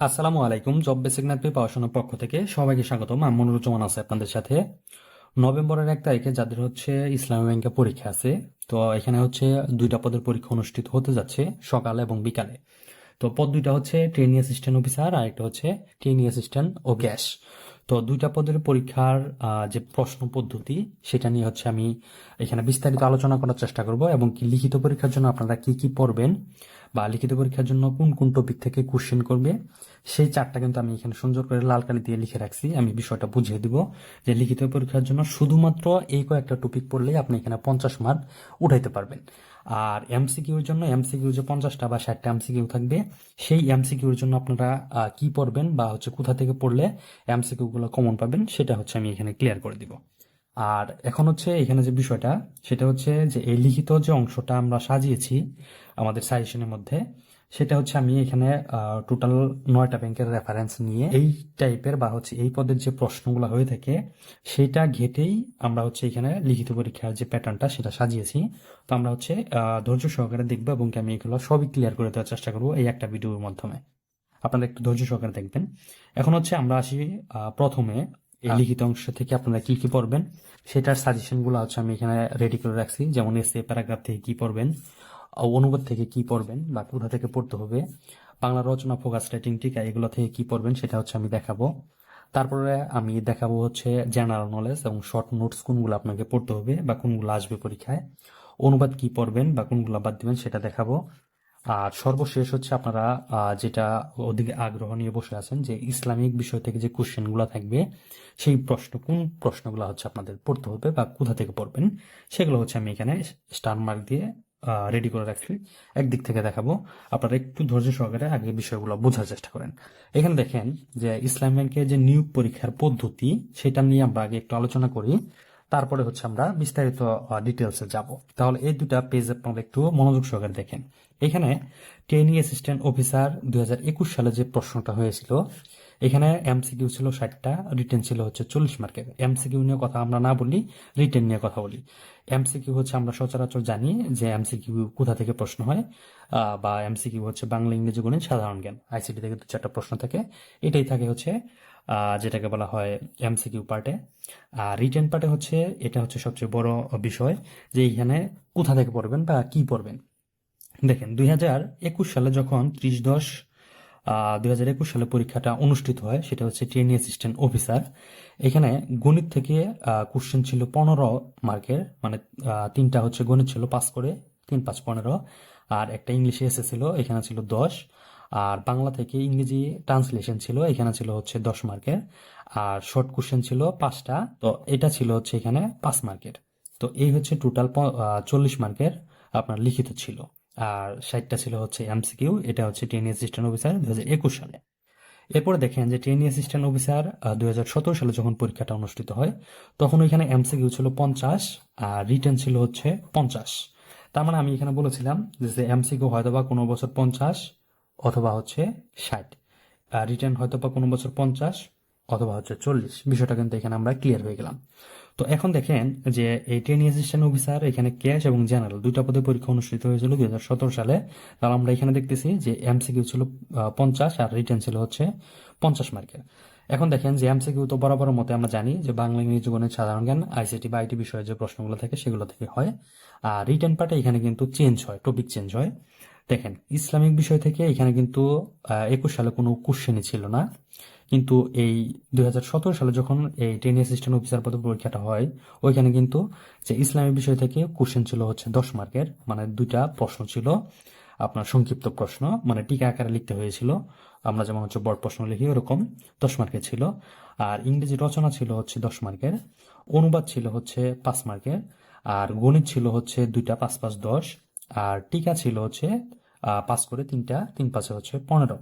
আসসালামু আলাইকুম, job basic math পড়াশোনার পক্ষ থেকে সবাইকে স্বাগতম। আমি মনিরুজ্জামান আছে আপনাদের সাথে। নভেম্বরের এক তারিখে যাদের হচ্ছে ইসলামী ব্যাংকে পরীক্ষা আছে, তো এখানে হচ্ছে দুইটা পদের পরীক্ষা অনুষ্ঠিত হতে যাচ্ছে সকালে এবং বিকালে। তো পদ দুইটা হচ্ছে ট্রেনিং অ্যাসিস্ট্যান্ট অফিসার আর একটা হচ্ছে ট্রেনিং অ্যাসিস্ট্যান্ট ও গ্যাস। তো দুইটা পদের পরীক্ষার যে প্রশ্ন পদ্ধতি, সেটা নিয়ে হচ্ছে আমি এখানে বিস্তারিত আলোচনা করার চেষ্টা করব এবং কি লিখিত পরীক্ষার জন্য আপনারা কি কি পড়বেন বা লিখিত পরীক্ষার জন্য কোন কোন টপিক থেকে কোশ্চেন করবে, সেই চারটা কিন্তু আমি এখানে সুন্দর করে লাল কালি দিয়ে লিখে রাখছি। আমি বিষয়টা বুঝিয়ে দিব যে লিখিত পরীক্ষার জন্য শুধুমাত্র এই কয়েকটা টপিক পড়লেই আপনি এখানে পঞ্চাশ মার্ক উঠাইতে পারবেন। আর এমসিকিউর জন্য এমসিকিউ যে পঞ্চাশটা বা ষাটটা এমসিকিউ থাকবে, সেই এমসিকিউর জন্য আপনারা কি পড়বেন বা হচ্ছে কোথা থেকে পড়লে এমসিকিউ গুলো কমন পাবেন, সেটা হচ্ছে আমি এখানে ক্লিয়ার করে দিব। আর এখন হচ্ছে এখানে যে বিষয়টা, সেটা হচ্ছে যে এই লিখিত যে অংশটা আমরা সাজিয়েছি আমাদের সাজেশনের মধ্যে, সেটা হচ্ছে আমি এখানে টোটাল নয়টা ব্যাংকের রেফারেন্স নিয়ে এই টাইপের বা হচ্ছে এই পদের যে প্রশ্নগুলো হয়ে থাকে, সেটা ঘেটেই আমরা হচ্ছে এখানে লিখিত পরীক্ষার যে প্যাটার্নটা সেটা সাজিয়েছি। তো আমরা হচ্ছে ধৈর্য সহকারে দেখব এবং আমি এগুলো সবই ক্লিয়ার করে দেওয়ার চেষ্টা করব এই একটা ভিডিওর মাধ্যমে। আপনারা একটু ধৈর্য সহকারে দেখবেন। এখন হচ্ছে আমরা আসি প্রথমে এই লিখিত অংশ থেকে আপনারা কি কি পড়বেন? সেটার সাজেশনগুলো হচ্ছে আমি এখানে রেডি করে রাখছি। যেমন এসে প্যারাগ্রাফ থেকে কি পড়বেন অনুবাদ থেকে কি পড়বেন বা কোথা থেকে পড়তে হবে বাংলা রচনা ফোকাস রাইটিং টিকা এগুলো থেকে কি পড়বেন সেটা হচ্ছে আমি দেখাবো। তারপরে আমি দেখাবো হচ্ছে জেনারেল নলেজ এবং শর্ট নোটস কোনগুলো আপনাকে পড়তে হবে বা কোনগুলো আসবে পরীক্ষায়। অনুবাদ কি পড়বেন বা কোনগুলো বাদ দিবেন সেটা দেখাবো। আর সর্বশেষ হচ্ছে আপনারা যেটা ওদিকে আগ্রহ নিয়ে বসে আছেন যে ইসলামিক বিষয় থেকে যে কোশ্চেনগুলো থাকবে, সেই প্রশ্ন, কোন প্রশ্নগুলো হচ্ছে আপনাদের পড়তে হবে বা কোথা থেকে পড়বেন, সেগুলো হচ্ছে আমি এখানে স্টার মার্ক দিয়ে রেডি করে রাখছি। একদিক থেকে দেখাবো। আপনারা একটু ধৈর্য সহকারে আগে বিষয়গুলো বোঝার চেষ্টা করেন। এখানে দেখেন যে ইসলাম ব্যাংকের যে নিয়োগ পরীক্ষার পদ্ধতি, সেটা নিয়ে আমরা আগে একটু আলোচনা করি। তারপরে হচ্ছে আমরা বিস্তারিত ডিটেলসে যাব। তাহলে এই দুটা পেজ আপনারা একটু মনোযোগ সহকারে দেখেন। এখানে ট্রেনিং অ্যাসিস্ট্যান্ট অফিসার দুই হাজার একুশ সালে যে প্রশ্নটা হয়েছিল এখানে এমসিকিউ ছিল ষাটটা রিটেন ছিল হচ্ছে চল্লিশ মার্কের এমসিকিউ নিয়ে কথা আমরা না বলি রিটেন নিয়ে কথা বলি। এমসিকিউ হচ্ছে আমরা সচরাচর জানি যে এমসিকিউ কোথা থেকে প্রশ্ন হয় বা এমসিকিউ হচ্ছে বাংলা, ইংরেজি গণিত সাধারণ জ্ঞান। আইসিটি থেকে দু চারটা প্রশ্ন থাকে। এটাই থাকে হচ্ছে যেটাকে বলা হয় এমসিকিউ পার্টে আর রিটেন পার্টে হচ্ছে, এটা হচ্ছে সবচেয়ে বড় বিষয় যে এখানে কোথা থেকে পড়বেন বা কি পড়বেন। দেখেন, দুই হাজার একুশ সালে যখন ত্রিশ দশ দু হাজার একুশ সালে পরীক্ষাটা অনুষ্ঠিত হয়, সেটা হচ্ছে ট্রেনিং অ্যাসিস্ট্যান্ট অফিসার এখানে গণিত থেকে কোশ্চেন ছিল পনেরো মার্কের মানে তিনটা হচ্ছে গণিত ছিল পাস করে, তিন পাঁচ পনেরো। আর একটা ইংলিশে এসে ছিল, এখানে ছিল দশ। আর বাংলা থেকে ইংরেজি ট্রান্সলেশন ছিল, এখানে ছিল হচ্ছে দশ মার্কের। আর শর্ট কোশ্চেন ছিল পাঁচটা, তো এটা ছিল হচ্ছে এখানে পাঁচ মার্কের। তো এই হচ্ছে টোটাল চল্লিশ মার্কের আপনার লিখিত ছিল। আর ষাটটা ছিল হচ্ছে এমসিকিউ, এটা হচ্ছে ট্রেনিং অ্যাসিস্ট্যান্ট অফিসার হাজার একুশ সালে। এরপরে দেখেন যে ট্রেনিং অ্যাসিস্ট্যান্ট অফিসার দুই হাজার সতেরো সালে যখন পরীক্ষাটা অনুষ্ঠিত হয়, তখন ওইখানে এমসিকিউ ছিল পঞ্চাশ আর রিটার্ন ছিল হচ্ছে পঞ্চাশ। তার মানে আমি এখানে বলেছিলাম যে এমসিকিউ হয়তো বা কোনো বছর পঞ্চাশ অথবা হচ্ছে ষাট রিটার্ন হয়তো বা কোনো বছর পঞ্চাশ অথবা হচ্ছে চল্লিশ। বিষয়টা কিন্তু এখানে আমরা ক্লিয়ার হয়ে গেলাম। তো এখন দেখেন যে এই ট্রেনিং অ্যাসিস্ট্যান্ট অফিসার এখানে ক্যাশ এবং জেনারেল দুইটা পদে পরীক্ষা অনুষ্ঠিত হয়েছিল দুই হাজার সতেরো সালে। তাহলে আমরা এখানে দেখতেছি যে এমসিকিউ ছিল পঞ্চাশ আর রিটার্ন ছিল হচ্ছে পঞ্চাশ মার্কের এখন দেখেন যে এমসিকিউ তো বরাবর মতে আমরা জানি যে বাংলা ইংরেজি গণিত সাধারণ জ্ঞান আইসিটি বা আইটি বিষয়ে যে প্রশ্নগুলো থাকে সেগুলো থেকে হয়। আর রিটার্ন পার্টে এখানে কিন্তু চেঞ্জ হয় টপিক চেঞ্জ হয়। দেখেন, ইসলামিক বিষয় থেকে এখানে কিন্তু একুশ সালে কোনো কোশ্চেনই ছিল না। কিন্তু এই দুই সালে যখন এই ট্রেনিং অ্যাসিস্ট্যান্ট অফিসার পদে পরীক্ষাটা হয়, ওইখানে কিন্তু যে ইসলামিক বিষয় থেকে কোশ্চেন ছিল হচ্ছে দশ মার্কের মানে দুইটা প্রশ্ন ছিল। আপনার সংক্ষিপ্ত প্রশ্ন মানে টিকা আকারে লিখতে হয়েছিল। আমরা যেমন হচ্ছে বড় প্রশ্ন লিখি, ওরকম দশ মার্কের ছিল। আর ইংরেজি রচনা ছিল হচ্ছে দশ মার্কের, অনুবাদ ছিল হচ্ছে পাঁচ মার্কের, আর গণিত ছিল হচ্ছে দুইটা পাঁচ পাঁচ দশ, আর টিকা ছিল হচ্ছে পাস করে তিনটা, তিন পাঁচে হচ্ছে পনেরো।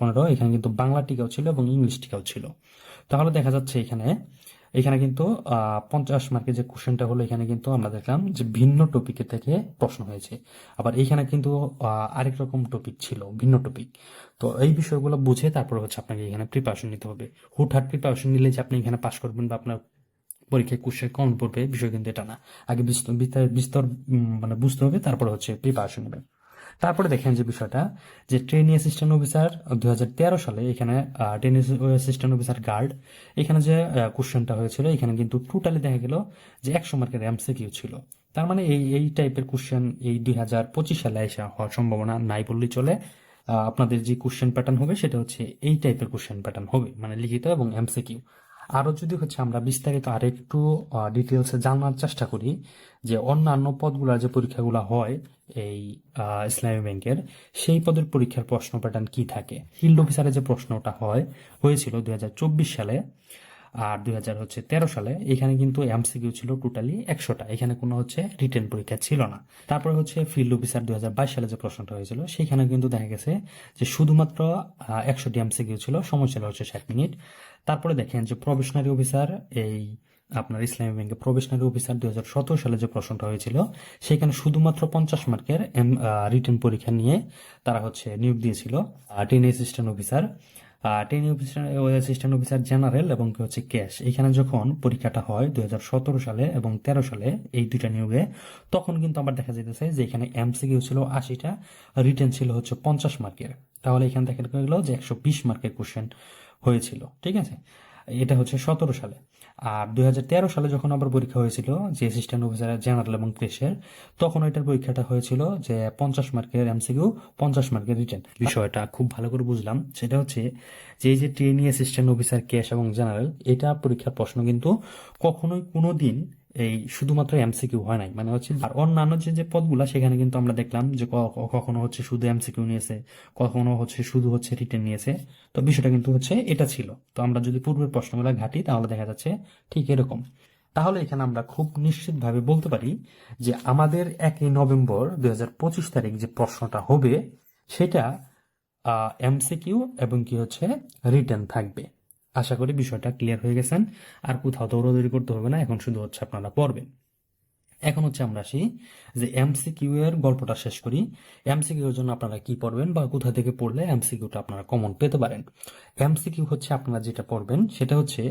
পনেরো, এখানে কিন্তু বাংলা টিকাও ছিল এবং ইংলিশ টিকাও ছিল। তাহলে দেখা যাচ্ছে এখানে এখানে কিন্তু পঞ্চাশ মার্কের যে কোশ্চেনটা হলো, এখানে কিন্তু আমরা দেখলাম যে ভিন্ন টপিকের থেকে প্রশ্ন হয়েছে। আবার এইখানে কিন্তু আরেক রকম টপিক ছিল, ভিন্ন টপিক তো এই বিষয়গুলো বুঝে তারপর হচ্ছে আপনাকে এখানে প্রিপারেশন নিতে হবে। হুটহাট প্রিপারেশন নিলে যে আপনি এখানে পাশ করবেন বা আপনার পরীক্ষায় কোশ্চেন কম পড়বে, বিষয় কিন্তু এটা না। আগে বিস্তর মানে বুঝতে হবে, তারপর হচ্ছে প্রিপারেশন নেবেন। তারপরে দেখেন যে বিষয়টা, যে ট্রেনিং অ্যাসিস্ট্যান্ট অফিসার দুই সালে এখানে ট্রেনিং অ্যাসিস্ট্যান্ট অফিসার গার্ড এখানে যে কোশ্চেনটা হয়েছিল, এখানে কিন্তু টোটালি দেখা গেল যে একশো মার্কের এমসিকিউ ছিল। তার মানে এই এই টাইপের কোশ্চেন এই দুই হাজার পঁচিশ সালে এসে হওয়ার সম্ভাবনা নাই বললেই চলে। আপনাদের যে কোশ্চেন প্যাটার্ন হবে সেটা হচ্ছে এই টাইপের কোশ্চেন প্যাটার্ন হবে মানে লিখিত এবং এমসিকিউ আরও যদি হচ্ছে আমরা বিস্তারিত আর একটু ডিটেলসে জানার চেষ্টা করি, যে অন্যান্য পদগুলোর যে পরীক্ষাগুলো হয় এই ইসলামী ব্যাংকের সেই পদের পরীক্ষার প্রশ্ন প্যাটার্ন কি থাকে? ফিল্ড অফিসারের যে প্রশ্নটা হয়, হয়েছিল দুই হাজার চব্বিশ সালে। আর দুই হচ্ছে তেরো সালে এখানে কিন্তু এমসিকিউ ছিল টোটালি একশোটা। এখানে কোনো হচ্ছে রিটেন পরীক্ষা ছিল না। তারপরে হচ্ছে ফিল্ড অফিসার দুই সালে যে প্রশ্নটা হয়েছিল, সেখানে কিন্তু দেখা গেছে যে শুধুমাত্র একশোটি এমসিকিউ ছিল, সময় ছিল হচ্ছে ষাট মিনিট। তারপরে দেখেন যে প্রবেশনারি অফিসার, এই আপনার ইসলামী ব্যাংকে প্রবেশনারি অফিসার দুই হাজার সতেরো সালে যে প্রশ্নটা হয়েছিল, সেখানে শুধুমাত্র পঞ্চাশ মার্কের রিটেন পরীক্ষা নিয়ে তারা হচ্ছে নিয়োগ দিয়েছিল ten assistant officer ten assistant officer general এবং কি হচ্ছে ক্যাশ এখানে যখন পরীক্ষাটা হয় দুই হাজার সতেরো সালে এবং তেরো সালে এই দুইটা নিয়োগে, তখন কিন্তু আবার দেখা যেতেছে যে এখানে এমসিকিউ ছিল আশিটা রিটার্ন ছিল হচ্ছে পঞ্চাশ মার্কের। তাহলে এখানে দেখা গেল যে একশো বিশ মার্কের কোশ্চেন হয়েছিল, ঠিক আছে? এটা হচ্ছে সতেরো সালে। আর দুই হাজার তেরো সালে যখন আবার পরীক্ষা হয়েছিল যে অ্যাসিস্ট্যান্ট অফিসার জেনারেল এবং ক্রেশের তখন ওইটার পরীক্ষাটা হয়েছিল যে পঞ্চাশ মার্কের এমসিকিউ পঞ্চাশ মার্কের রিটার্ন বিষয়টা খুব ভালো করে বুঝলাম। সেটা হচ্ছে যে যে ট্রেনিং অ্যাসিস্ট্যান্ট অফিসার ক্যাশ এবং জেনারেল এটা পরীক্ষার প্রশ্ন কিন্তু কখনোই কোনো দিন এই শুধুমাত্র এমসিকিউ হয় নাই। মানে হচ্ছে আর অন্যান্য যে যে পদগুলা, সেখানে কিন্তু আমরা দেখলাম যে কখনো হচ্ছে শুধু এমসিকিউ নিয়েছে, কখনো হচ্ছে শুধু হচ্ছে রিটেন নিয়েছে। তো বিষয়টা কিন্তু হচ্ছে এটা ছিল। তো আমরা যদি পূর্বের প্রশ্নগুলো ঘাটি, তাহলে দেখা যাচ্ছে ঠিক এরকম। তাহলে এখানে আমরা খুব নিশ্চিতভাবে বলতে পারি যে আমাদের একই নভেম্বর দুই হাজার পঁচিশ তারিখ যে প্রশ্নটা হবে, সেটা এমসিকিউ এবং কি হচ্ছে রিটার্ন থাকবে। আশা করি বিষয়টা ক্লিয়ার হয়ে গেছেন। আর কোথাও দৌড়াদৌড়ি করতে হবে না, এখন শুধু হচ্ছে আপনারা পড়বেন। এখন হচ্ছে আমরা আসি যে এমসিকিউ এর গল্পটা শেষ করি। এমসিকিউ এর জন্য আপনারা কি পড়বেন বা কোথা থেকে পড়লে এমসিকিউটা আপনারা কমন পেতে পারেন? এমসিকিউ হচ্ছে আপনারা যেটা পড়বেন সেটা হচ্ছে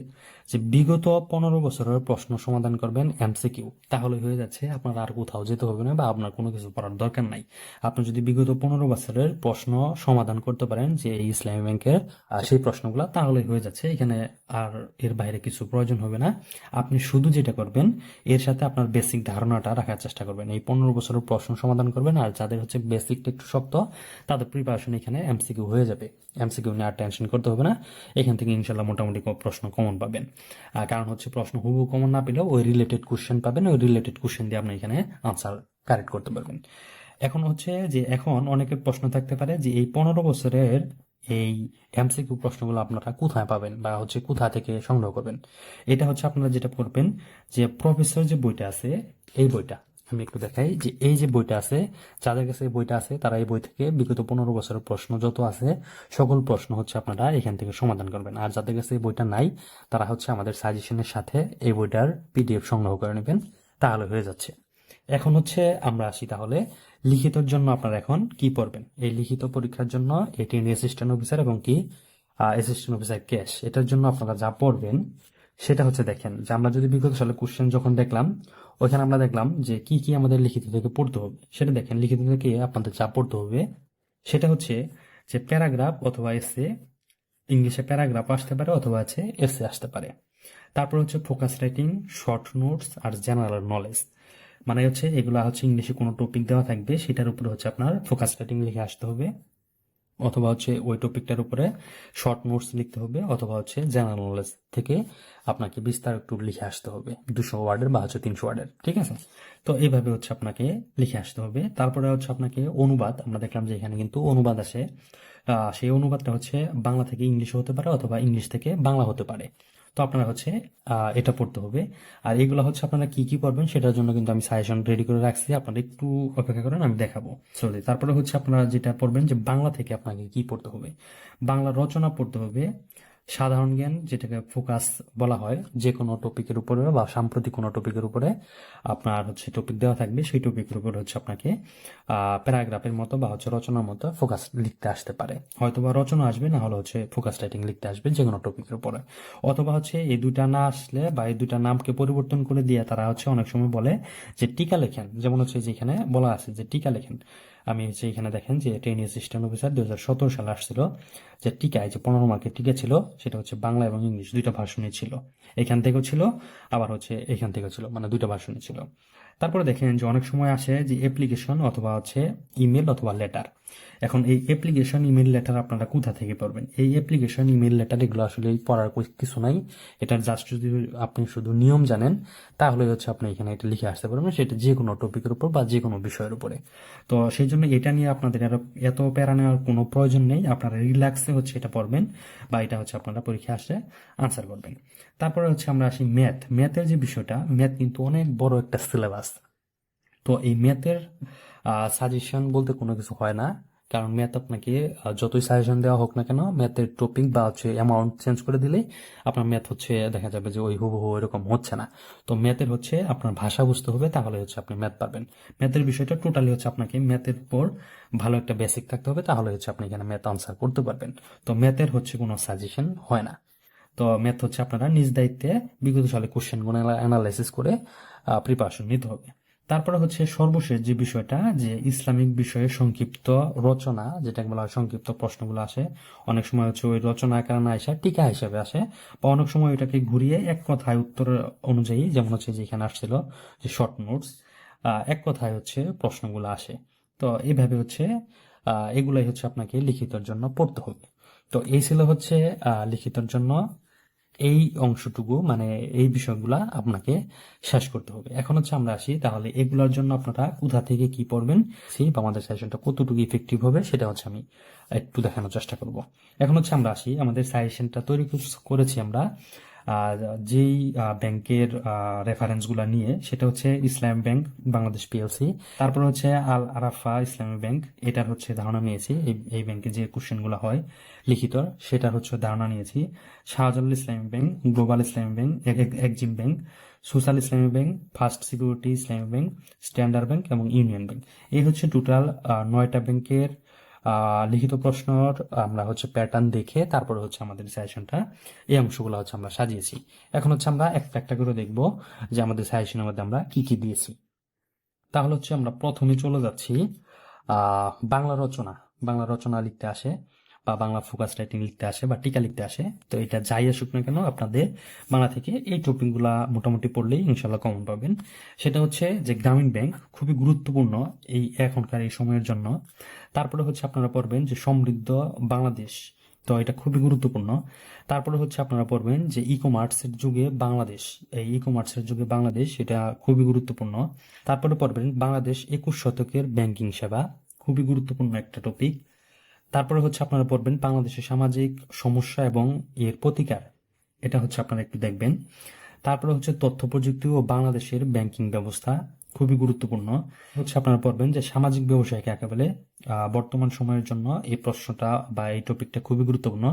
যে বিগত পনেরো বছরের প্রশ্ন সমাধান করবেন এমসিকিউ তাহলে হয়ে যাচ্ছে আপনার আর কোথাও যেতে হবে না বা আপনার কোনো কিছু পড়ার দরকার নাই। আপনি যদি বিগত পনেরো বছরের প্রশ্ন সমাধান করতে পারেন যে এই ইসলামী ব্যাংকের সেই প্রশ্নগুলো, তাহলে হয়ে যাচ্ছে এখানে আর এর বাইরে কিছু প্রয়োজন হবে না। আপনি শুধু যেটা করবেন, এর সাথে আপনার বেসিক ধারণাটা রাখার চেষ্টা করবেন। এই পনেরো বছরের প্রশ্ন সমাধান করবেন আর যাদের হচ্ছে বেসিকটা একটু শক্ত, তাদের প্রিপারেশন এখানে এমসিকিউ হয়ে যাবে। এমসিকিউ নিয়ে আর টেনশন করতে হবে না। এখান থেকে ইনশাল্লাহ মোটামুটি প্রশ্ন কমন পাবেন। আর কারণ হচ্ছে প্রশ্ন হুবহু কমন না পেলেও ওই রিলেটেড কোশ্চেন পাবেন, ওই রিলেটেড কোশ্চেন দিয়ে আপনি এখানে আনসার কারেক্ট করতে পারবেন। এখন হচ্ছে যে, এখন অনেকের প্রশ্ন থাকতে পারে যে, এই পনেরো বছরের এই এমসিকিউ প্রশ্নগুলো আপনারা কোথায় পাবেন বা হচ্ছে কোথা থেকে সংগ্রহ করবেন? এটা হচ্ছে আপনারা যেটা করবেন যে প্রফেসর যে বইটা আছে, এই বইটা। আমি একটু দেখাই যে এই যে বইটা আছে, যাদের কাছে এই বইটা আছে, তারা এই বই থেকে বিগত পনেরো বছরের প্রশ্ন যত আছে, সকল প্রশ্ন হচ্ছে আপনারা এখান থেকে সমাধান করবেন। আর যাদের কাছে এই বইটা নাই, তারা হচ্ছে আমাদের সাজেশনের সাথে এই বইটার পিডিএফ সংগ্রহ করে নেবেন। তাহলে হয়ে যাচ্ছে। এখন হচ্ছে আমরা আসি তাহলে লিখিতর জন্য আপনারা এখন কি পড়বেন? এই লিখিত পরীক্ষার জন্য এটি অ্যাসিস্ট্যান্ট অফিসার এবং কি অ্যাসিস্ট্যান্ট অফিসার ক্যাশ এটার জন্য আপনারা যা পড়বেন, সেটা হচ্ছে দেখেন যে আমরা যদি বিগত সালে কোশ্চেন যখন দেখলাম, ওইখানে আমরা দেখলাম যে কি কি আমাদের লিখিত থেকে পড়তে হবে। সেটা দেখেন, লিখিত থেকে আপনাদের যা পড়তে হবে, সেটা হচ্ছে যে প্যারাগ্রাফ অথবা এসে ইংলিশে প্যারাগ্রাফ আসতে পারে অথবা আছে এসে আসতে পারে। তারপর হচ্ছে ফোকাস রাইটিং শর্ট নোটস আর জেনারেল নলেজ মানে হচ্ছে এগুলা হচ্ছে ইংলিশে কোনো টপিক দেওয়া থাকবে, সেটার উপরে হচ্ছে আপনার ফোকাস রাইটিং লিখে আসতে হবে। অথবা হচ্ছে ওই টপিকটার উপরে শর্ট নোটস লিখতে হবে, অথবা হচ্ছে জেনারেল নলেজ থেকে আপনাকে বিস্তার একটু লিখে আসতে হবে। দুশো ওয়ার্ডের বা হচ্ছে তিনশো ওয়ার্ডের ঠিক আছে? তো এইভাবে হচ্ছে আপনাকে লিখে আসতে হবে। তারপরে হচ্ছে আপনাকে অনুবাদ, আমরা দেখলাম যে এখানে কিন্তু অনুবাদ আসে সেই অনুবাদটা হচ্ছে বাংলা থেকে ইংলিশে হতে পারে অথবা ইংলিশ থেকে বাংলা হতে পারে। তো আপনারা হচ্ছে এটা পড়তে হবে। আর এগুলো হচ্ছে আপনারা কি কি পড়বেন সেটার জন্য কিন্তু আমি সাজেশন রেডি করে রাখছি। আপনারা একটু অপেক্ষা করেন, আমি দেখাবো। চলে তারপরে হচ্ছে আপনারা যেটা পড়বেন যে বাংলা থেকে আপনাকে কি পড়তে হবে? বাংলা রচনা পড়তে হবে সাধারণ জ্ঞান, যেটাকে ফোকাস বলা হয়, যে কোনো টপিকের উপরে বা সাম্প্রতিক কোনো টপিকের উপরে আপনার হচ্ছে টপিক দেওয়া থাকবে, সেই টপিকের উপরে হচ্ছে আপনাকে প্যারাগ্রাফের মতো বা হচ্ছে রচনার মতো ফোকাস লিখতে আসতে পারে। হয়তো বা রচনা আসবে, না হলে হচ্ছে ফোকাস রাইটিং লিখতে আসবে যে কোনো টপিকের উপরে। অথবা হচ্ছে এই দুইটা না আসলে বা এই দুইটা নামকে পরিবর্তন করে দিয়ে তারা হচ্ছে অনেক সময় বলে যে টিকা লেখেন। যেমন হচ্ছে যেখানে বলা আছে যে টিকা লেখেন। আমি যে এখানে দেখেন যে ট্রেন সিস্টেম অফিসার দু হাজার সতেরো সালে আসছিল, যে টিকা যে পনেরো মার্কের টিকা ছিল, সেটা হচ্ছে বাংলা এবং ইংলিশ দুইটা ভার্সনে ছিল। এখান থেকেও ছিল, আবার হচ্ছে এখান থেকেও ছিল মানে দুইটা ভার্সনে ছিল। তারপরে দেখেন যে অনেক সময় আসে যে অ্যাপ্লিকেশন অথবা হচ্ছে ইমেল অথবা লেটার এখন এই অ্যাপ্লিকেশন ইমেল লেটার আপনারা কোথা থেকে পড়বেন? এই অ্যাপ্লিকেশন ইমেল লেটার এগুলো আসলে পড়ার কিছু নাই। এটার জাস্ট যদি আপনি শুধু নিয়ম জানেন, তাহলে হচ্ছে আপনি এখানে এটা লিখে আসতে পারবেন সেটা যে কোনো টপিকের উপর বা যে কোনো বিষয়ের উপরে। তো সেই জন্য এটা নিয়ে আপনাদের আরও এত প্যারা নেওয়ার কোনো প্রয়োজন নেই। আপনারা রিল্যাক্সে হচ্ছে এটা পড়বেন বা এটা হচ্ছে আপনারা পরীক্ষা আসলে আনসার করবেন। তারপরে হচ্ছে আমরা আসি ম্যাথ ম্যাথের যে বিষয়টা ম্যাথ কিন্তু অনেক বড় একটা সিলেবাস তো এই ম্যাথের সাজেশন বলতে কোনো কিছু হয় না। কারণ ম্যাথ আপনাকে যতই সাজেশন দেওয়া হোক না কেন ম্যাথের টপিক বা হচ্ছে অ্যামাউন্ট চেঞ্জ করে দিলেই আপনার ম্যাথ হচ্ছে দেখা যাবে যে ওই হুবহু এরকম হচ্ছে না। তো ম্যাথের হচ্ছে আপনার ভাষা বুঝতে হবে, তাহলে হচ্ছে আপনি ম্যাথ পাবেন। ম্যাথের বিষয়টা টোটালি হচ্ছে আপনাকে ম্যাথের উপর ভালো একটা বেসিক থাকতে হবে, তাহলে হচ্ছে আপনি এখানে ম্যাথ আনসার করতে পারবেন। তো ম্যাথের হচ্ছে কোনো সাজেশন হয় না। তো ম্যাথ হচ্ছে আপনারা নিজ দায়িত্বে বিগত সালে কোশ্চেনগুলো অ্যানালাইসিস করে প্রিপারেশন নিতে হবে। তারপরে হচ্ছে সর্বশেষ যে বিষয়টা, যে ইসলামিক বিষয়ে সংক্ষিপ্ত রচনা যেটাকে বলা হয় সংক্ষিপ্ত প্রশ্নগুলো আসে, অনেক সময় হচ্ছে ওই রচনা আকারে না আসে টিকা হিসেবে আসে, বা অনেক সময় ওইটাকে ঘুরিয়ে এক কথায় উত্তর অনুযায়ী, যেমন হচ্ছে যেখানে আসছিল যে শর্ট নোটস এক কথায় হচ্ছে প্রশ্নগুলো আসে। তো এইভাবে হচ্ছে এগুলাই হচ্ছে আপনাকে লিখিতর জন্য পড়তে হবে। তো এই ছিল হচ্ছে লিখিতর জন্য এই অংশটুকু মানে এই বিষয়গুলা আপনাকে শেষ করতে হবে। এখন হচ্ছে আমরা আসি, তাহলে এগুলোর জন্য আপনারা কোথা থেকে কি পড়বেন, সেই বা আমাদের সাজেশনটা কতটুকু ইফেক্টিভ হবে, সেটা হচ্ছে আমি একটু দেখানোর চেষ্টা করব। এখন হচ্ছে আমরা আসি, আমাদের সাজেশনটা তৈরি করেছি আমরা যেই ব্যাংকের রেফারেন্সগুলো নিয়ে, সেটা হচ্ছে ইসলাম ব্যাংক, বাংলাদেশ পিএলসি তারপর হচ্ছে আল আরাফা ইসলামী ব্যাংক, এটার হচ্ছে ধারণা নিয়েছি। এই ব্যাংকে যে কোশ্চেনগুলো হয় লিখিত সেটার হচ্ছে ধারণা নিয়েছি। Shahjalal Islami bank, global Islami bank, এক- Exim bank, social Islami bank, first security Islami bank, standard bank এবং ইউনিয়ন ব্যাংক। এই হচ্ছে টোটাল নয়টা ব্যাংকের লিখিত প্রশ্ন আমরা হচ্ছে প্যাটার্ন দেখে তারপরে হচ্ছে আমাদের সাজেশনটা এই অংশগুলো হচ্ছে আমরা সাজিয়েছি। এখন হচ্ছে আমরা একটা একটা করে দেখব যে আমাদের সাজেশনের মধ্যে আমরা কি কি দিয়েছি। তাহলে হচ্ছে আমরা প্রথমে চলে যাচ্ছি বাংলা রচনা। বাংলা রচনা লিখতে আসে। বা বাংলা ফোকাস রাইটিং লিখতে আসে বা টিকা লিখতে আসে, তো এটা যাই আসুক না কেন আপনাদের বাংলা থেকে এই টপিকগুলা মোটামুটি পড়লেই ইনশাল্লাহ কমন পাবেন। সেটা হচ্ছে যে গ্রামীণ ব্যাংক খুবই গুরুত্বপূর্ণ এই এখনকার এই সময়ের জন্য। তারপরে হচ্ছে আপনারা পড়বেন যে সমৃদ্ধ বাংলাদেশ, তো এটা খুবই গুরুত্বপূর্ণ। তারপরে হচ্ছে আপনারা পড়বেন যে ই কমার্সের যুগে বাংলাদেশ, এই ই কমার্সের যুগে বাংলাদেশ এটা খুবই গুরুত্বপূর্ণ। তারপরে পড়বেন বাংলাদেশ একুশ শতকের ব্যাংকিং সেবা, খুবই গুরুত্বপূর্ণ একটা টপিক তারপরে হচ্ছে আপনারা পড়বেন বাংলাদেশের সামাজিক সমস্যা এবং এর প্রতিকার। এটা হচ্ছে আপনারা একটু দেখবেন। তারপরে হচ্ছে তথ্য প্রযুক্তি ও বাংলাদেশের ব্যাংকিং ব্যবস্থা খুবই গুরুত্বপূর্ণ। হচ্ছে আপনারা পড়বেন যে সামাজিক ব্যবসায় কাকে বলে বর্তমান সময়ের জন্য এই প্রশ্নটা বা এই টপিকটা খুবই গুরুত্বপূর্ণ।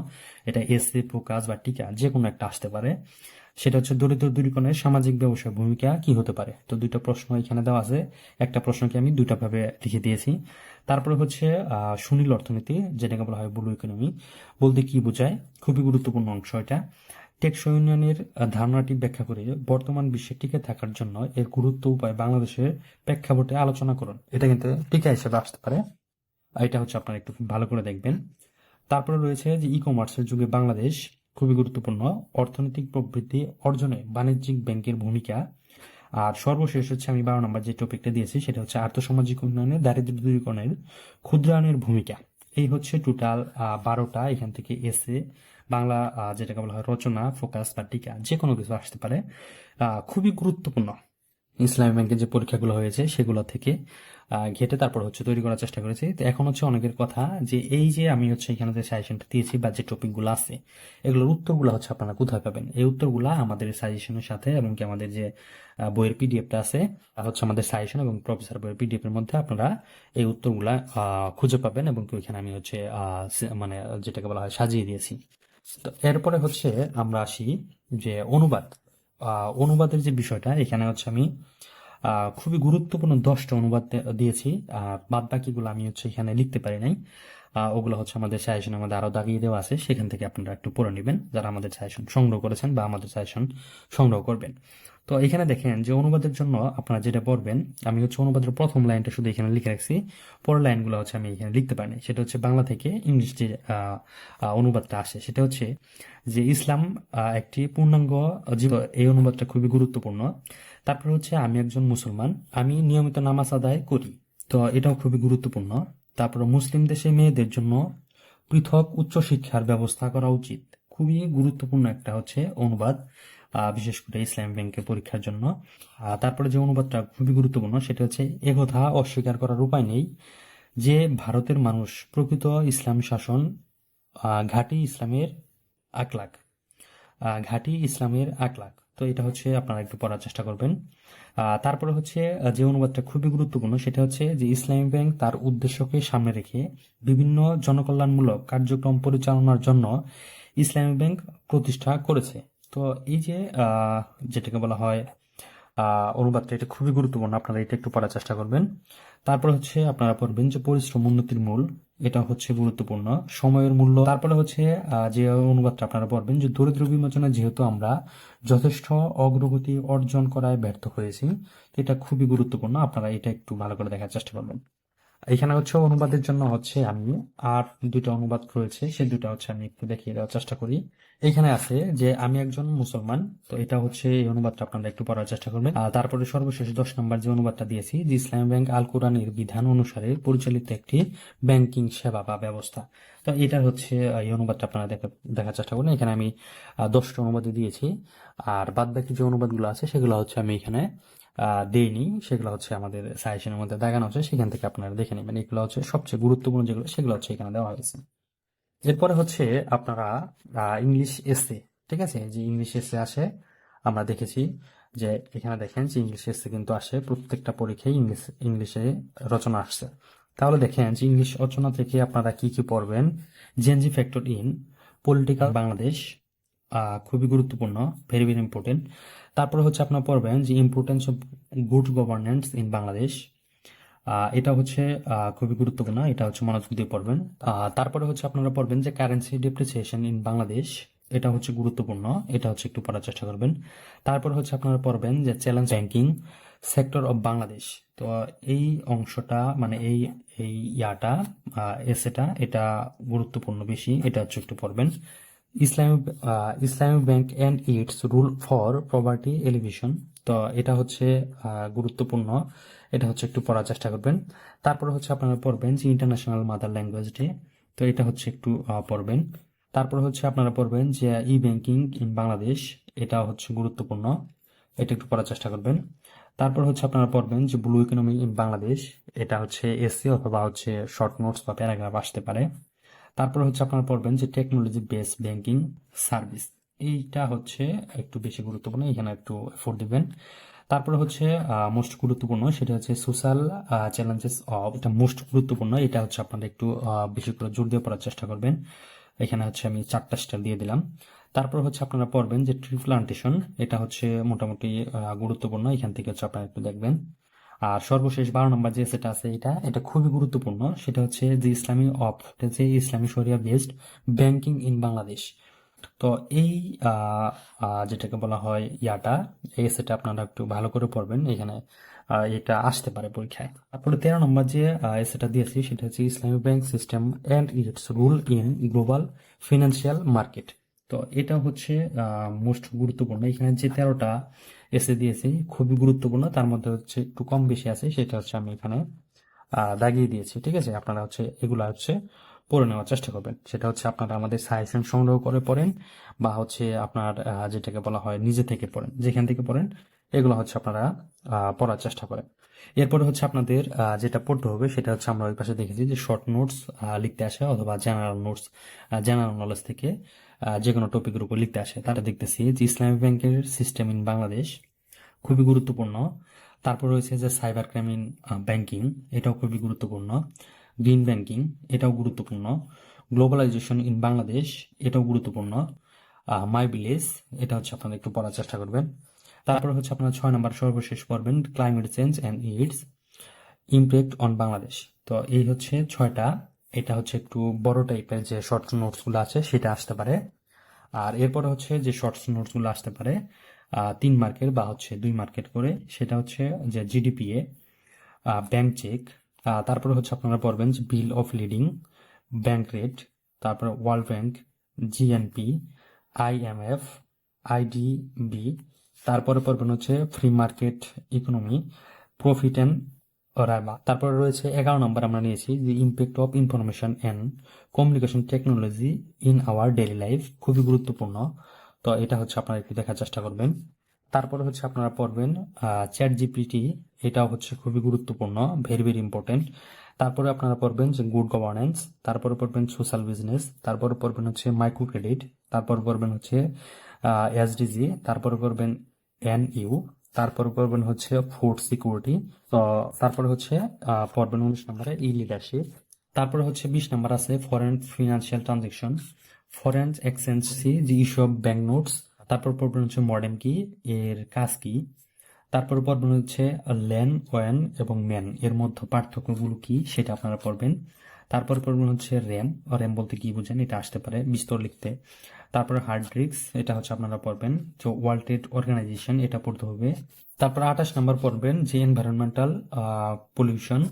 এটা এসে ফোকাস বা টিকা যে কোনো একটা আসতে পারে। সেটা হচ্ছে দরিদ্র দূরীকরণের সামাজিক ব্যবসায় ভূমিকা কি হতে পারে? তো দুইটা প্রশ্ন এখানে দেওয়া আছে। একটা প্রশ্নকে আমি দুইটা ভাবে লিখে দিয়েছি। তারপরে হচ্ছে সুনীল অর্থনীতি যেটাকে বলা হয় ব্লু ইকোনমি বলতে কি বোঝায়? খুবই গুরুত্বপূর্ণ অংশ এটা। টেকসই উন্নয়নের আহ, ধারণাটি ব্যাখ্যা করে বর্তমান বিশ্বে টিকে থাকার জন্য এর গুরুত্ব উপায় বাংলাদেশের প্রেক্ষাপটে আলোচনা করুন। এটা কিন্তু টিকা হিসেবে আসতে পারে। এটা হচ্ছে আপনারা একটু ভালো করে দেখবেন। তারপরে রয়েছে যে ই কমার্সের যুগে বাংলাদেশ খুবই গুরুত্বপূর্ণ। অর্থনৈতিক প্রবৃদ্ধি, অর্জনে বাণিজ্যিক ব্যাংকের ভূমিকা। আর সর্বশেষ হচ্ছে আমি বারো নম্বর যে টপিকটা দিয়েছি, সেটা হচ্ছে আর্থসামাজিক উন্নয়নে দারিদ্র দূরীকরণের, ক্ষুদ্রায়নের ভূমিকা। এই হচ্ছে টোটাল বারোটা এখান থেকে এসে বাংলা যেটাকে বলা হয় রচনা ফোকাস বা টিকা যে কোনো কিছু আসতে পারে। খুবই গুরুত্বপূর্ণ। ইসলামী ব্যাংকের যে পরীক্ষাগুলো হয়েছে সেগুলো থেকে ঘেটে তারপর হচ্ছে তৈরি করার চেষ্টা করেছি। তো এখন হচ্ছে অনেকের কথা যে এই যে আমি হচ্ছে এখানে যে সাজেশনটা দিয়েছি বা যে টপিকগুলো আছে, এগুলোর উত্তরগুলো হচ্ছে আপনারা কোথায় পাবেন? এই উত্তরগুলো আমাদের সাজেশনের সাথে এবং কি আমাদের যে বইয়ের পিডিএফটা আছে আর হচ্ছে আমাদের সাজেশন এবং প্রফেসর বইয়ের পিডিএফ এর মধ্যে আপনারা এই উত্তরগুলা খুঁজে পাবেন এবং কি ওইখানে আমি হচ্ছে মানে যেটাকে বলা হয় সাজিয়ে দিয়েছি। তো এরপরে হচ্ছে আমরা আসি যে অনুবাদ। অনুবাদের যে বিষয়টা, এখানে হচ্ছে আমি খুবই গুরুত্বপূর্ণ দশটা অনুবাদ দিয়েছি। বাদ বাকিগুলো আমি হচ্ছে এখানে লিখতে পারি নাই। ওগুলো হচ্ছে আমাদের সাজেশন আমাদের আরও দাগিয়ে দেওয়া আছে। সেখান থেকে আপনারা একটু পড়ে নেবেন। যারা আমাদের সাজেশন সংগ্রহ করেছেন বা আমাদের সাজেশন সংগ্রহ করবেন। তো এখানে দেখেন যে অনুবাদের জন্য আপনারা যেটা পড়বেন, আমি হচ্ছে অনুবাদের প্রথম লাইনটা শুধু এখানে লিখে রাখছি। পরের লাইনগুলো হচ্ছে আমি এখানে লিখতে পারিনি। সেটা হচ্ছে বাংলা থেকে ইংলিশ যে অনুবাদটা আসে, সেটা হচ্ছে যে ইসলাম একটি পূর্ণাঙ্গ জীবন এই অনুবাদটা খুবই গুরুত্বপূর্ণ। তারপর হচ্ছে আমি একজন মুসলমান, আমি নিয়মিত নামাজ আদায় করি, তো এটাও খুবই গুরুত্বপূর্ণ। তারপর মুসলিম দেশে মেয়েদের জন্য পৃথক উচ্চশিক্ষার ব্যবস্থা করা উচিত, খুবই গুরুত্বপূর্ণ একটা হচ্ছে অনুবাদ। বিশেষ করে ইসলাম ব্যাংকের পরীক্ষার জন্য। তারপরে যে অনুবাদটা খুবই গুরুত্বপূর্ণ, সেটা হচ্ছে একথা অস্বীকার করার উপায় নেই যে ভারতের মানুষ প্রকৃত ইসলাম শাসন ঘাটি ইসলামের আকলাক ঘাঁটি ইসলামের আকলাক তো এটা হচ্ছে আপনারা একটু পড়ার চেষ্টা করবেন। তারপরে হচ্ছে যে অনুবাদটা খুবই গুরুত্বপূর্ণ, সেটা হচ্ছে যে ইসলামী ব্যাংক তার উদ্দেশ্যকে সামনে রেখে বিভিন্ন জনকল্যাণমূলক কার্যক্রম পরিচালনার জন্য ইসলামী ব্যাংক প্রতিষ্ঠা করেছে। তো এই যে যেটাকে বলা হয় অনুবাদটা, এটা খুবই গুরুত্বপূর্ণ। আপনারা এটা একটু পড়ার চেষ্টা করবেন। তারপর হচ্ছে আপনারা পড়বেন যে পরিশ্রম উন্নতির মূল। এটা হচ্ছে গুরুত্বপূর্ণ। সময়ের মূল্য। তারপরে হচ্ছে যে অনুবাদটা আপনারা পড়বেন যে দরিদ্র বিমোচনা যেহেতু আমরা যথেষ্ট অগ্রগতি অর্জন করায় ব্যর্থ হয়েছি এটা খুবই গুরুত্বপূর্ণ। আপনারা এটা একটু ভালো করে দেখার চেষ্টা করবেন। এখানে হচ্ছে অনুবাদের জন্য হচ্ছে আমি আর দুটো অনুবাদ রয়েছে সে দুটো হচ্ছে আমি একটু দেখিয়ে দেওয়ার চেষ্টা করি। এখানে আছে যে আমি একজন মুসলমান, তো এটা হচ্ছে এই অনুবাদটা আপনারা একটু পড়ার চেষ্টা করবেন। আর তারপরে সর্বশেষ দশ নম্বর যে অনুবাদটা দিয়েছি, যে ইসলামী ব্যাংক আল কোরআনের বিধান অনুসারে পরিচালিত একটি ব্যাংকিং সেবা বা ব্যবস্থা। তো এটা হচ্ছে এই অনুবাদটা আপনারা দেখা, দেখার চেষ্টা করুন। এখানে আমি দশটা অনুবাদে দিয়েছি। আর বাদ বাকি যে অনুবাদগুলো আছে, সেগুলো হচ্ছে আমি এখানে দেইনি সেগুলো হচ্ছে আমাদের সাজেশনের মধ্যে দেখানো হচ্ছে। সেখান থেকে আপনারা দেখে নেবেন। এগুলো হচ্ছে সবচেয়ে গুরুত্বপূর্ণ যেগুলো, সেগুলো হচ্ছে এখানে দেওয়া হয়েছে। এরপরে হচ্ছে আপনারা ইংলিশ এসে ঠিক আছে? যে ইংলিশ এসে আসে, আমরা দেখেছি যে এখানে দেখেন যে ইংলিশ এসে কিন্তু আসে, প্রত্যেকটা পরীক্ষায় ইংলিশ ইংলিশে রচনা আসছে। তাহলে দেখেন যে ইংলিশ রচনা থেকে আপনারা কি কি পড়বেন? Gen Z factor in political Bangladesh খুবই গুরুত্বপূর্ণ ভেরি ভেরি ইম্পর্টেন্ট তারপরে হচ্ছে আপনারা পড়বেন যে importance of good governance in Bangladesh এটা হচ্ছে খুবই গুরুত্বপূর্ণ, এটা হচ্ছে মনোযোগ দিয়ে পড়বেন। তারপরে হচ্ছে আপনারা পড়বেন যে কারেন্সি ডেপ্রিসিয়েশন ইন বাংলাদেশ এটা হচ্ছে গুরুত্বপূর্ণ, এটা হচ্ছে একটু পড়ার চেষ্টা করবেন। তারপর হচ্ছে আপনারা পড়বেন যে challenge banking sector of Bangladesh তো এই অংশটা মানে এই এই ইয়াটা এসেটা এটা গুরুত্বপূর্ণ বেশি, এটা হচ্ছে একটু পড়বেন। Islamic Islamic bank and its rule for property elevation. তো এটা হচ্ছে গুরুত্বপূর্ণ। এটা হচ্ছে একটু পড়ার চেষ্টা করবেন। তারপরে হচ্ছে আপনারা পড়বেন যে ইন্টারন্যাশনাল মাদার ল্যাঙ্গুয়েজ ডে তো এটা হচ্ছে একটু পড়বেন। তারপর হচ্ছে আপনারা পড়বেন যে ই ব্যাংকিং ইন বাংলাদেশ এটা হচ্ছে গুরুত্বপূর্ণ। এটা একটু পড়ার চেষ্টা করবেন। তারপর হচ্ছে আপনারা পড়বেন যে ব্লু ইকোনমি ইন বাংলাদেশ এটা হচ্ছে এসসি অথবা হচ্ছে শর্ট নোটস বা প্যারাগ্রাফ আসতে পারে। তারপর হচ্ছে আপনারা পড়বেন যে টেকনোলজি বেস ব্যাংকিং সার্ভিস এইটা হচ্ছে একটু বেশি গুরুত্বপূর্ণ, এখানে একটু এফোর্ট দিবেন। তারপরে হচ্ছে মোস্ট গুরুত্বপূর্ণ সেটা হচ্ছে সোশ্যাল চ্যালেঞ্জেস অফ এটা মোস্ট গুরুত্বপূর্ণ, এটা হচ্ছে আপনারা একটু বেশি করে জোর দিয়ে পড়ার চেষ্টা করবেন। এখানে হচ্ছে আমি চারটা স্টার দিয়ে দিলাম। তারপর হচ্ছে আপনারা পড়বেন যে ট্রি প্লান্টেশন এটা হচ্ছে মোটামুটি গুরুত্বপূর্ণ, এখান থেকে হচ্ছে আপনারা একটু দেখবেন। আর সর্বশেষ বারো নম্বর যে সেটা আছে এটা এটা খুবই গুরুত্বপূর্ণ, সেটা হচ্ছে যে ইসলামী অফ এটা যে ইসলামী শরিয়া বেসড ব্যাংকিং ইন বাংলাদেশ তো এই যেটাকে বলা হয় ইয়াটা, এই সেটা আপনারা একটু ভালো করে পড়বেন, এখানে এটা আসতে পারে পরীক্ষায়। তারপরে তেরো নম্বর যে এসেটা দিয়েছি, সেটা হচ্ছে ইসলামী bank system and its role in global financial market তো এটা হচ্ছে মোস্ট গুরুত্বপূর্ণ। এখানে যে তেরোটা এসে দিয়েছি, খুবই গুরুত্বপূর্ণ, তার মধ্যে হচ্ছে একটু কম বেশি আছে, সেটা হচ্ছে আমি এখানে দাগিয়ে দিয়েছি, ঠিক আছে? আপনারা হচ্ছে এগুলো হচ্ছে পড়ে নেওয়ার চেষ্টা করবেন। সেটা হচ্ছে আপনারা আমাদের সাজেশন সংগ্রহ করে পড়েন, বা হচ্ছে আপনার যেটাকে বলা হয় নিজে থেকে পড়েন, যেখান থেকে পড়েন, এগুলো হচ্ছে আপনারা পড়ার চেষ্টা করেন। এরপরে হচ্ছে আপনাদের যেটা পড়তে হবে, সেটা হচ্ছে আমরা ওই পাশে দেখেছি যে শর্ট নোটস লিখতে আসে, অথবা জেনারেল নোটস জেনারেল নলেজ থেকে যে কোনো টপিকের উপর লিখতে আসে তারা দেখতেছি যে ইসলামিক ব্যাংকের সিস্টেম ইন বাংলাদেশ খুবই গুরুত্বপূর্ণ। তারপর রয়েছে যে সাইবার ক্রাইম ইন ব্যাংকিং এটাও খুবই গুরুত্বপূর্ণ। গ্রিন ব্যাংকিং এটাও গুরুত্বপূর্ণ। গ্লোবালাইজেশন ইন বাংলাদেশ এটাও গুরুত্বপূর্ণ। মাই ভিলেজ এটা হচ্ছে আপনারা একটু পড়ার চেষ্টা করবেন। তারপর হচ্ছে আপনারা ছয় নম্বর সর্বশেষ পড়বেন climate change and its impact on Bangladesh তো এই হচ্ছে ছয়টা। এটা হচ্ছে একটু বড় টাইপের যে শর্ট নোটসগুলো আছে, সেটা আসতে পারে। আর এরপরে হচ্ছে যে শর্টস নোটসগুলো আসতে পারে তিন মার্কের বা হচ্ছে দুই মার্কেট করে, সেটা হচ্ছে যে জিডিপিএ ব্যাংক চেক তারপরে হচ্ছে আপনারা পড়বেন যে bill of lading bank rate তারপরে world bank GNP IMF IDB তারপরে পড়বেন হচ্ছে free market economy profit and রাইবা তারপরে রয়েছে এগারো নম্বর আমরা নিয়েছি যে impact of information and communication technology in our daily life খুবই গুরুত্বপূর্ণ। তো এটা হচ্ছে আপনারা একটু দেখার চেষ্টা করবেন। তারপরে হচ্ছে আপনারা পড়বেন চ্যাট জিপিটি এটাও হচ্ছে খুবই গুরুত্বপূর্ণ ভেরি ভেরি ইম্পর্টেন্ট তারপরে আপনারা পড়বেন যে গুড গভর্নেন্স তারপরে পড়বেন সোশ্যাল বিজনেস তারপরে পড়বেন হচ্ছে মাইক্রো ক্রেডিট তারপর পড়বেন হচ্ছে এসডিজি তারপরে পড়বেন এন ইউ তারপরে পড়বেন হচ্ছে ফুড সিকিউরিটি তো তারপরে হচ্ছে পড়বেন উনিশ নম্বরে ই লিডারশিপ তারপরে হচ্ছে বিশ নম্বর আছে foreign financial transaction foreign exchange the issue of bank notes তারপর পড়বেন হচ্ছে মডেম কি এর কাজ কি? তারপর পড়বেন হচ্ছে ল্যান ওয়েন এবং ম্যান এর মধ্যে পার্থক্যগুলো কি সেটা আপনারা পড়বেন। তারপর পড়বেন হচ্ছে র্যাম র্যাম বলতে কি বুঝেন? এটা আসতে পারে বিস্তর লিখতে। তারপরে হার্ড ড্রিক্স এটা হচ্ছে আপনারা পড়বেন। যে ওয়ার্ল্ড ট্রেড অর্গানাইজেশন এটা পড়তে হবে। তারপর আঠাশ নম্বর পড়বেন, যে এনভায়রনমেন্টাল পলিউশন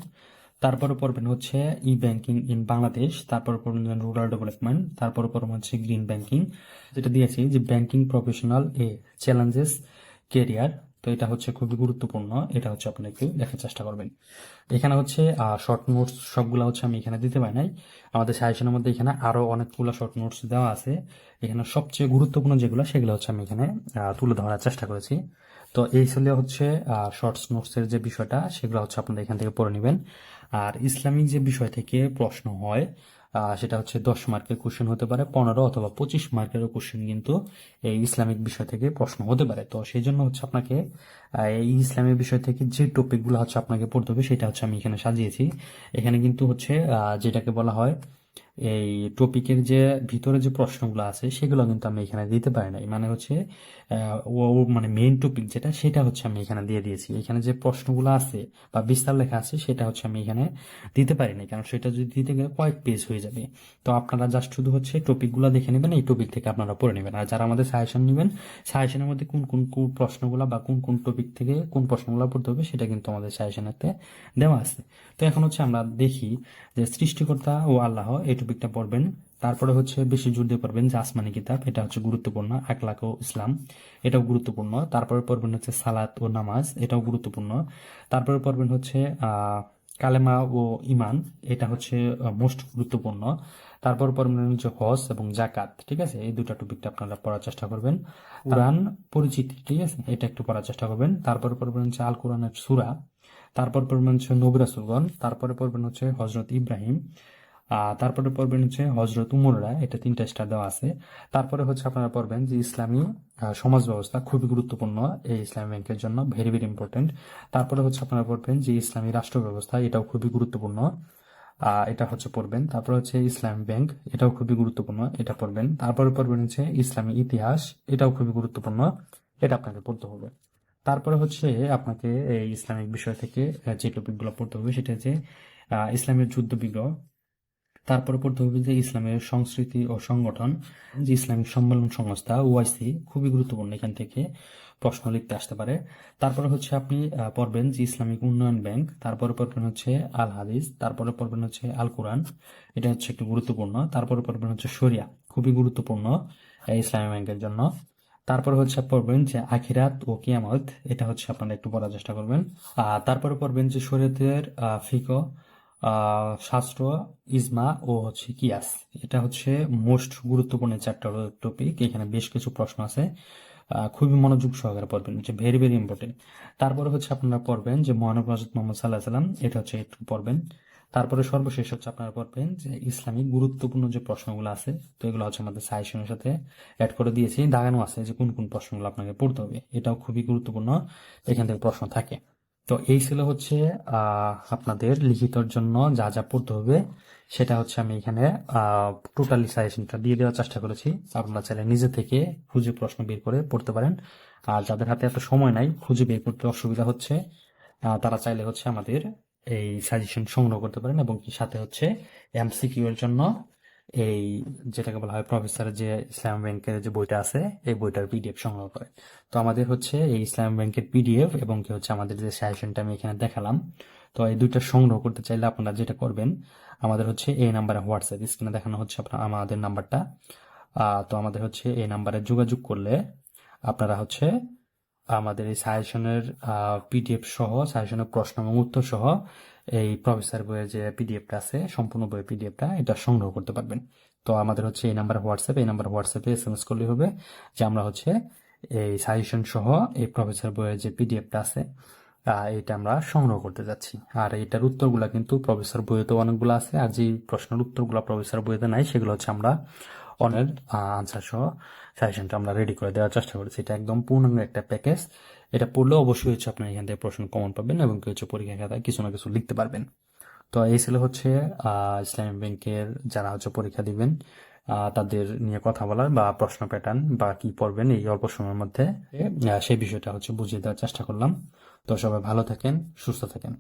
তারপরে পড়বেন হচ্ছে ই ব্যাংকিং ইন বাংলাদেশ তারপরে পড়বেন রুরাল ডেভেলপমেন্ট তারপরে পড়বেন হচ্ছে গ্রিন ব্যাংকিং যেটা দিয়েছি যে banking professional a challenges career তো এটা হচ্ছে খুবই গুরুত্বপূর্ণ, এটা হচ্ছে আপনি একটু দেখার চেষ্টা করবেন। এখানে হচ্ছে শর্ট নোটস সবগুলো হচ্ছে আমি এখানে দিতে পারি নাই। আমাদের সাজেশনের মধ্যে এখানে আরও অনেকগুলো শর্ট নোটস দেওয়া আছে। এখানে সবচেয়ে গুরুত্বপূর্ণ যেগুলো, সেগুলো হচ্ছে আমি এখানে তুলে ধরার চেষ্টা করেছি। তো এই ছিল হচ্ছে শর্টস নোটসের যে বিষয়টা, সেগুলো হচ্ছে আপনারা এখান থেকে পড়ে নেবেন। আর ইসলামিক যে বিষয় থেকে প্রশ্ন হয় সেটা হচ্ছে দশ মার্কের কোশ্চেন হতে পারে, পনেরো অথবা পঁচিশ মার্কেরও কোশ্চেন কিন্তু এই ইসলামিক বিষয় থেকে প্রশ্ন হতে পারে। তো সেই জন্য হচ্ছে আপনাকে এই ইসলামিক বিষয় থেকে যে টপিকগুলো হচ্ছে আপনাকে পড়তে হবে, সেটা হচ্ছে আমি এখানে সাজিয়েছি। এখানে কিন্তু হচ্ছে যেটাকে বলা হয় এই টপিকের যে ভিতরে যে প্রশ্নগুলো আছে, সেগুলো কিন্তু আমি এখানে দিতে পারি নাই। মানে হচ্ছে ও মানে মেইন টপিক যেটা, সেটা হচ্ছে আমি এখানে দিয়ে দিয়েছি। এখানে যে প্রশ্নগুলো আছে বা বিস্তার লেখা আছে, সেটা হচ্ছে আমি এখানে দিতে পারি নাই, কারণ সেটা যদি দিতে গেলে কয়েক পেজ হয়ে যাবে। তো আপনারা জাস্ট শুধু হচ্ছে টপিকগুলো দেখে নেবেন, এই টপিক থেকে আপনারা পড়ে নেবেন। আর যারা আমাদের সাজেশন নেবেন সাজেশনের মধ্যে কোন কোন কোন প্রশ্নগুলো বা কোন কোন টপিক থেকে কোন প্রশ্নগুলো পড়তে হবে, সেটা কিন্তু আমাদের সাজেশনেতে দেওয়া আছে। তো এখন হচ্ছে আমরা দেখি যে সৃষ্টিকর্তা ও আল্লাহ, এই টপিকটা পড়বেন। তারপরে হচ্ছে বেশি জোর দিয়ে পড়বেন যে আসমানি কিতাব। এটা হচ্ছে গুরুত্বপূর্ণ আকলাক ও ইসলাম। এটাও গুরুত্বপূর্ণ। তারপরে পড়বেন হচ্ছে সালাত ও নামাজ এটাও গুরুত্বপূর্ণ। তারপরে পড়বেন হচ্ছে কালেমা ও ইমান এটা হচ্ছে মোস্ট গুরুত্বপূর্ণ। তারপর পড়বেন হচ্ছে হজ এবং জাকাত ঠিক আছে? এই দুটা টপিকটা আপনারা পড়ার চেষ্টা করবেন। কোরআন পরিচিতি ঠিক আছে? এটা একটু পড়ার চেষ্টা করবেন। তারপর পড়বেন হচ্ছে আল কোরআনের সুরা। তারপর পড়বেন হচ্ছে নবিরাসুলগণ তারপরে পড়বেন হচ্ছে হজরত ইব্রাহিম। তারপরে পড়বেন হচ্ছে হজরত উমররা, এটা তিনটা স্টার দেওয়া আছে। তারপরে হচ্ছে আপনারা পড়বেন যে ইসলামী সমাজ ব্যবস্থা খুবই গুরুত্বপূর্ণ এই ইসলামী ব্যাংকের জন্য ভেরি ভেরি ইম্পর্টেন্ট তারপরে হচ্ছে আপনারা পড়বেন যে ইসলামী রাষ্ট্র ব্যবস্থা, এটাও খুবই গুরুত্বপূর্ণ। এটা হচ্ছে পড়বেন। তারপর হচ্ছে ইসলামী ব্যাংক, এটাও খুবই গুরুত্বপূর্ণ, এটা পড়বেন। তারপরে পড়বেন হচ্ছে ইসলামী ইতিহাস, এটাও খুবই গুরুত্বপূর্ণ, এটা আপনাকে পড়তে হবে। তারপরে হচ্ছে আপনাকে এই ইসলামিক বিষয় থেকে যে টপিকগুলো পড়তে হবে, সেটা হচ্ছে ইসলামের যুদ্ধ বিগ্রহ তারপরে হবে যে ইসলামের সংস্কৃতি ও সংগঠন, যে ইসলামিক সম্মেলন সংস্থা ওআইসি খুবই গুরুত্বপূর্ণ এখান থেকে প্রশ্ন লিখতে আসতে পারে। তারপরে হচ্ছে আপনি পড়বেন যে ইসলামিক উন্নয়ন ব্যাংক, তারপরে পড়বেন হচ্ছে আল হাদিস, তারপরে পড়বেন হচ্ছে আল কোরআন। এটা হচ্ছে একটু গুরুত্বপূর্ণ। তারপরে পড়বেন হচ্ছে শরিয়া, খুবই গুরুত্বপূর্ণ ইসলামী ব্যাংকের জন্য। তারপরে হচ্ছে পড়বেন যে আখিরাত ও কিয়ামত, এটা হচ্ছে আপনারা একটু পড়ার চেষ্টা করবেন। তারপরে পড়বেন যে শরীয়তের ফিক শাস্ত্র, ইজমা ও হচ্ছে কিয়াস। এটা হচ্ছে মোস্ট গুরুত্বপূর্ণ চ্যাপ্টার টপিক এখানে বেশ কিছু প্রশ্ন আছে। খুবই মনোযোগ সহকারে পড়বেন। যে ভেরি ভেরি ইম্পর্টেন্ট তারপরে হচ্ছে আপনারা পড়বেন যে মহানব রাজত মোহাম্মদ সাল্লাহ সাল্লাম এটা হচ্ছে একটু পড়বেন। তারপরে সর্বশেষ হচ্ছে আপনারা পড়বেন যে ইসলামিক গুরুত্বপূর্ণ যে প্রশ্নগুলো আছে, তো এগুলো হচ্ছে আমাদের সাজেশনের সাথে অ্যাড করে দিয়েছি। দাগানো আছে যে কোন কোন প্রশ্নগুলো আপনাকে পড়তে হবে। এটাও খুবই গুরুত্বপূর্ণ। এখান থেকে প্রশ্ন থাকে। তো এই ছিল হচ্ছে আপনাদের লিখিতর জন্য যা যা পড়তে হবে, সেটা হচ্ছে আমি এখানে টোটালি সাজেশনটা দিয়ে দেওয়ার চেষ্টা করেছি। আপনারা চাইলে নিজে থেকে খুঁজে প্রশ্ন বের করে পড়তে পারেন। আর যাদের হাতে এত সময় নাই, খুঁজে বের করতে অসুবিধা হচ্ছে তারা চাইলে হচ্ছে আমাদের এই সাজেশন সংগ্রহ করতে পারেন এবং সাথে হচ্ছে এমসিকিউ এর জন্য এই যেটাকে বলা হয় প্রফেসর যে ইসলাম ব্যাংকের যে বইটা আছে, এই বইটার পিডিএফ সংগ্রহ করে। তো আমাদের হচ্ছে এই ইসলাম ব্যাংকের পিডিএফ এবং কি হচ্ছে আমাদের যে সাজেশনটা আমি এখানে দেখালাম, তো এই দুইটা সংগ্রহ করতে চাইলে আপনারা যেটা করবেন, আমাদের হচ্ছে এই নাম্বারে হোয়াটসঅ্যাপ স্ক্রিনে দেখানো হচ্ছে আপনার, আমাদের নাম্বারটা তো আমাদের হচ্ছে এই নাম্বারে যোগাযোগ করলে আপনারা হচ্ছে আমাদের এই সাজেশনের পিডিএফ সহ সাজেশনের প্রশ্ন এবং উত্তর সহ এই প্রফেসর বইয়ের যে পিডিএফটা আছে, সম্পূর্ণ বইয়ের পিডিএফটা এটা সংগ্রহ করতে পারবেন। তো আমাদের হচ্ছে এই নাম্বার হোয়াটসঅ্যাপ এই নাম্বার হোয়াটসঅ্যাপে এস এম এস করলে হবে যে আমরা হচ্ছে এই সাজেশন সহ এই প্রফেসর বইয়ের যে পিডিএফটা আছে এটা আমরা সংগ্রহ করতে যাচ্ছি। আর এটার উত্তরগুলা কিন্তু প্রফেসর বইয়েতে অনেকগুলো আছে, আর যে প্রশ্নের উত্তরগুলো প্রফেসর বইয়েতে নাই, সেগুলো হচ্ছে আমরা অনের আনসার সহ সাজেশনটা আমরা রেডি করে দেওয়ার চেষ্টা করেছি। এটা একদম পূর্ণাঙ্গ একটা প্যাকেজ এটা পড়লে অবশ্যই হচ্ছে আপনার এখান থেকে প্রশ্ন কমন পাবেন এবং কি হচ্ছে পরীক্ষা খাতায় কিছু না কিছু লিখতে পারবেন। তো এই ছিল হচ্ছে ইসলামী ব্যাংকের যারা হচ্ছে পরীক্ষা দিবেন তাদের নিয়ে কথা বলার বা প্রশ্ন প্যাটার্ন বা কি পড়বেন এই অল্প সময়ের মধ্যে সেই বিষয়টা হচ্ছে বুঝিয়ে দেওয়ার চেষ্টা করলাম। তো সবাই ভালো থাকেন, সুস্থ থাকেন।